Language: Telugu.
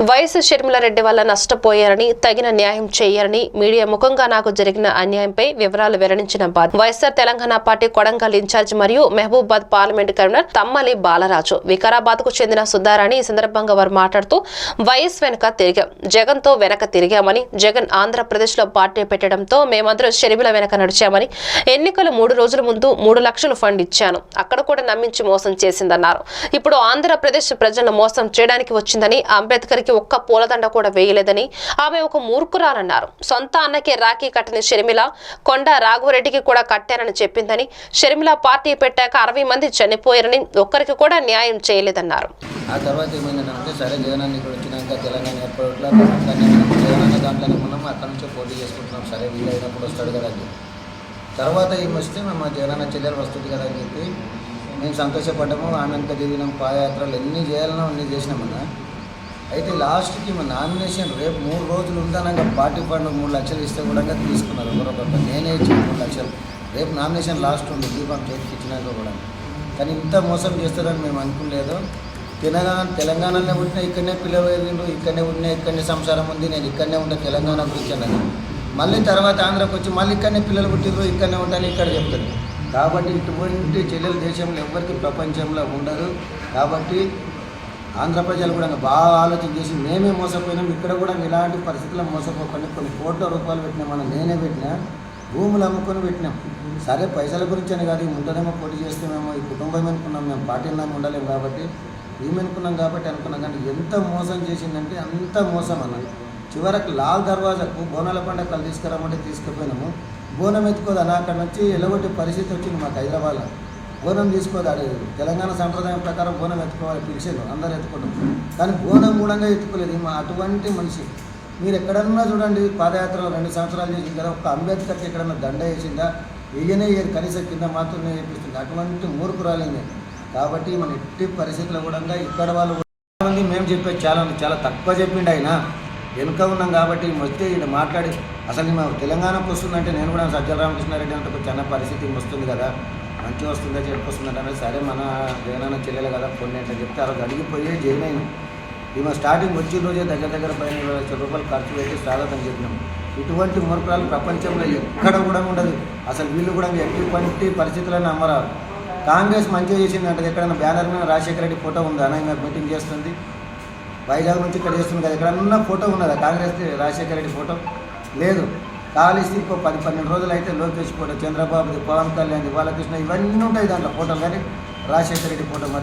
వైఎస్ షర్మిలారెడ్డి వల్ల నష్టపోయారని తగిన న్యాయం చేయాలని మీడియా ముఖంగా నాకు జరిగిన అన్యాయంపై వివరాలు వెల్లడించిన బాద్ YSR Telangana party Kodangal in-charge మరియు మహబూబాద్ పార్లమెంట్ కన్వీనర్ తమ్మలి బాలరాజు వికారాబాద్కు చెందిన సుధారాణి ఈ సందర్భంగా వారు మాట్లాడుతూ వైఎస్ వెనక తిరిగాం. జగన్తో వెనక తిరిగామని జగన్ ఆంధ్రప్రదేశ్లో పార్టీ పెట్టడంతో మేమందరూ షర్మిల వెనక నడిచామని ఎన్నికలు మూడు రోజుల ముందు మూడు లక్షలు ఫండ్ ఇచ్చాను. అక్కడ కూడా నమ్మించి మోసం చేసిందన్నారు. ఇప్పుడు ఆంధ్రప్రదేశ్ ప్రజలను మోసం చేయడానికి వచ్చిందని అంబేద్కర్ కి ఒక్క పూలదండ కూడా వేయలేదని ఆమె ఒక మూర్ఖురాలన్నారు. సొంత అన్నకే రాఖీ కట్టిన షర్మిల కొండ రాఘవరెడ్డికి కూడా కట్టానని చెప్పిందని షర్మిల పార్టీ పెట్టాక అరవై మంది చనిపోయారని ఒక్కరికి కూడా న్యాయం చేయలేదన్నారు. ఆ తర్వాత ఏమైందంటే సరే జగనాన్ని ఇక్కడ వచ్చినాక తెలంగాణ ఏర్పడట్లా జగనన్న దాంట్లోనే ఉన్నాము అక్కడ నుంచే పోటీ చేసుకుంటున్నాం. సరే వీలైనప్పుడు వస్తాడు కదా అని తర్వాత ఏమి వస్తే మేము మా జగనన్న చెల్లెలు వస్తుంది కదా అని చెప్పి మేము సంతోషపడ్డాము ఆమె వెనక తిరిగినాం పాదయాత్రలు ఎన్ని చేయాలనో అన్ని చేసినామన్నా. అయితే లాస్ట్కి మా నామినేషన్ రేపు మూడు రోజులు ఉందనగా పార్టీ ఫండ్ మూడు లక్షలు ఇస్తే కూడా తీసుకున్నారు ఒకరొకరు నేనే ఇచ్చిన మూడు లక్షలు. రేపు నామినేషన్ లాస్ట్ ఉంది దీపం చేతికి ఇచ్చినాక కూడా. కానీ ఇంత మోసం చేస్తారని మేము అనుకోలేదు. తెలంగాణ తెలంగాణలో పుట్టిన ఇక్కడనే పిల్లలు ఇక్కడనే పుట్టిన ఇక్కడనే సంసారం ఉంది నేను ఇక్కడనే ఉండే తెలంగాణ గురించి మళ్ళీ తర్వాత ఆంధ్రాకి వచ్చి మళ్ళీ ఇక్కడనే పిల్లలు పుట్టిరు ఇక్కడనే ఉంటాను ఇక్కడ చెప్తారు. కాబట్టి ఇటువంటి చెల్లెలు దేశంలో ఎవరికి ప్రపంచంలో ఉండదు. కాబట్టి ఆంధ్ర ప్రజలు కూడా బాగా ఆలోచన చేసి మేమే మోసపోయినాం. ఇక్కడ కూడా ఇలాంటి పరిస్థితుల్లో మోసపోకుండా. కొన్ని కోట్ల రూపాయలు పెట్టినా మనం నేనే పెట్టినా భూములు అమ్ముకొని పెట్టినాం. సరే పైసల గురించి అని కాదు ఉంటేనేమో పోటీ చేస్తేమేమో ఈ కుటుంబం అనుకున్నాం మేము పార్టీలో ఉండలేము కాబట్టి ఏమనుకున్నాం కాబట్టి అనుకున్నాం. కానీ ఎంత మోసం చేసిందంటే అంత మోసం అన్నది చివరకు లాల్ దర్వాజాకు బోనాల పండుగలు తీసుకురామంటే తీసుకుపోయినాము. బోనం ఎత్తుకోదన్న అక్కడ నుంచి ఎలగొట్టే పరిస్థితి వచ్చింది మాకు హైదరాబాద్లో. బోనం తీసుకోదు ఆడ తెలంగాణ సంప్రదాయం ప్రకారం బోనం ఎత్తుకోవాలి పిలిచేది అందరూ ఎత్తుకుంటాం కానీ బోనం మూలంగా ఎత్తుకోలేదు. మా అటువంటి మనిషి. మీరు ఎక్కడన్నా చూడండి పాదయాత్రలో రెండు సంవత్సరాలు చేసిన కదా ఒక అంబేద్కర్కి ఎక్కడన్నా దండ వేసిందా? వేయనే వేయదు కనీసం కింద మాత్రమే చేపిస్తుంది అటువంటి మూర్ఖురాలింది కాబట్టి మన ఎట్టి పరిస్థితుల్లో కూడా ఇక్కడ వాళ్ళు కూడా మంది మేము చెప్పేది చాలా చాలా తక్కువ చెప్పిండు ఆయన. వెనుక ఉన్నాం కాబట్టి వస్తే ఈయన మాట్లాడి అసలు మా తెలంగాణకు వస్తుందంటే నేను కూడా సజ్జల రామకృష్ణారెడ్డి అంటే చిన్న పరిస్థితి వస్తుంది కదా. మంచిగా వస్తుందా చెడుపు వస్తుందంటే. అనేది సరే మన జగనన్న చెల్లెలు కదా కొన్ని అంటే చెప్తే ఆ రోజు అడిగిపోయే జైన్ అయినాం. ఈమె స్టార్టింగ్ వచ్చిన రోజే దగ్గర దగ్గర పైన ఇరవై లక్షల రూపాయలు ఖర్చు పెట్టి స్వాగతం చెప్పినాం. ఇటువంటి మూర్ఖాలు ప్రపంచంలో ఎక్కడ కూడా ఉండదు. అసలు వీళ్ళు కూడా ఎటువంటి పరిస్థితులను అమ్మరారు కాంగ్రెస్ మంచిగా చేసిందంటే ఎక్కడైనా బ్యానర్ మీద రాజశేఖర రెడ్డి ఫోటో ఉందా? అని మీటింగ్ చేస్తుంది. వైజాగ్ నుంచి ఇక్కడ చేస్తుంది కదా ఎక్కడన్నా ఫోటో ఉన్నదా? కాంగ్రెస్ రాజశేఖర రెడ్డి ఫోటో? లేదు. కాలిస్తే ఇంకో పది పన్నెండు రోజులు అయితే లోకేష్ ఫోటో చంద్రబాబుది పవన్ కళ్యాణ్ బాలకృష్ణ ఇవన్నీ ఉంటాయి దాంట్లో. ఫోటోలు కానీ రాజశేఖర రెడ్డి ఫోటో మరి